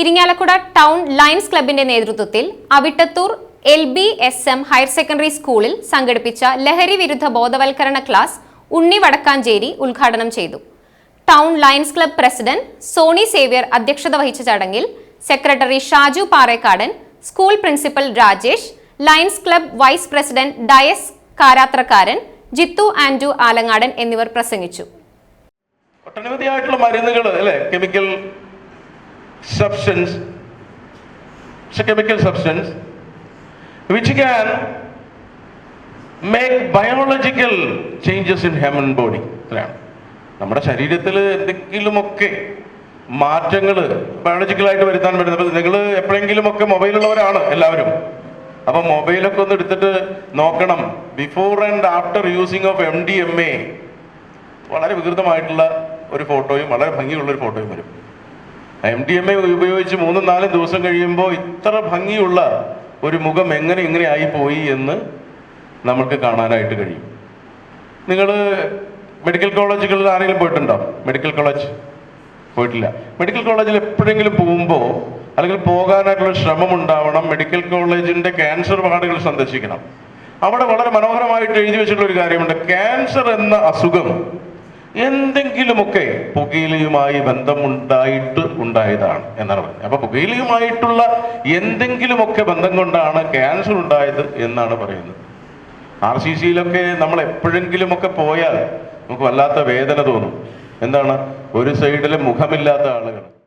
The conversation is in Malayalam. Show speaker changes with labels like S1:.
S1: ഇരിങ്ങാലക്കുട ടൗൺ ലയൺസ് ക്ലബിന്റെ നേതൃത്വത്തിൽ Avittathur L B S M higher secondary സ്കൂളിൽ സംഘടിപ്പിച്ച ലഹരി വിരുദ്ധ ബോധവൽക്കരണ ക്ലാസ് ഉണ്ണി വടക്കാഞ്ചേരി ഉദ്ഘാടനം ചെയ്തു. Town lions club president Sony Xavier അധ്യക്ഷത വഹിച്ച ചടങ്ങിൽ secretary Shaju Parekkadan school principal Rajesh lions club vice president Dias Karathrakkaran Jithu Anto Alangadan എന്നിവർ പ്രസംഗിച്ചു.
S2: ഒട്ടനവധിയായിട്ടുള്ള മരുന്നുകൾ അല്ലെ? Chemical substance chemical substance which can make biological changes in human body അല്ലാണ് നമ്മുടെ ശരീരത്തിൽ എന്തെങ്കിലുമൊക്കെ മാറ്റങ്ങൾ ബയോളജിക്കലായിട്ട് വരുത്താൻ പറ്റുന്നത് നിങ്ങൾ എപ്പോഴെങ്കിലുമൊക്കെ മൊബൈലുള്ളവരാണ് എല്ലാവരും. അപ്പൊ മൊബൈലൊക്കെ ഒന്ന് എടുത്തിട്ട് നോക്കണം. Before and after using of M D M A വളരെ വികൃതമായിട്ടുള്ള ഒരു ഫോട്ടോയും വളരെ ഭംഗിയുള്ള ഒരു ഫോട്ടോയും വരും. എം ഡി എം എ ഉപയോഗിച്ച് മൂന്നും നാലും ദിവസം കഴിയുമ്പോൾ ഇത്ര ഭംഗിയുള്ള ഒരു മുഖം എങ്ങനെ എങ്ങനെ ആയിപ്പോയി എന്ന് നമുക്ക് കാണാനായിട്ട് കഴിയും. നിങ്ങൾ മെഡിക്കൽ കോളേജുകളിൽ ആരെങ്കിലും പോയിട്ടുണ്ടോ? മെഡിക്കൽ കോളേജ് പോയിട്ടില്ല. മെഡിക്കൽ കോളേജിൽ എപ്പോഴെങ്കിലും പോകുമ്പോൾ അല്ലെങ്കിൽ പോകാനായിട്ടുള്ള ശ്രമം ഉണ്ടാവണം മെഡിക്കൽ കോളേജിന്റെ ക്യാൻസർ വാർഡുകൾ സന്ദർശിക്കണം. അവിടെ വളരെ മനോഹരമായിട്ട് എഴുതി വെച്ചിട്ടുള്ള ഒരു കാര്യമുണ്ട്. ക്യാൻസർ എന്ന അസുഖം എന്തെങ്കിലുമൊക്കെ പുകയിലയുമായി ബന്ധമുണ്ടായിട്ട് ഉണ്ടായതാണ് എന്നാണ് പറയുന്നത്. അപ്പൊ പുകയിലയുമായിട്ടുള്ള എന്തെങ്കിലുമൊക്കെ ബന്ധം കൊണ്ടാണ് ക്യാൻസർ ഉണ്ടായത് എന്നാണ് പറയുന്നത്. ആർ സി സിയിലൊക്കെ നമ്മൾ എപ്പോഴെങ്കിലുമൊക്കെ പോയാൽ നമുക്ക് വല്ലാത്ത വേദന തോന്നും. എന്താണ്? ഒരു സൈഡിൽ മുഖമില്ലാത്ത ആളുകൾ.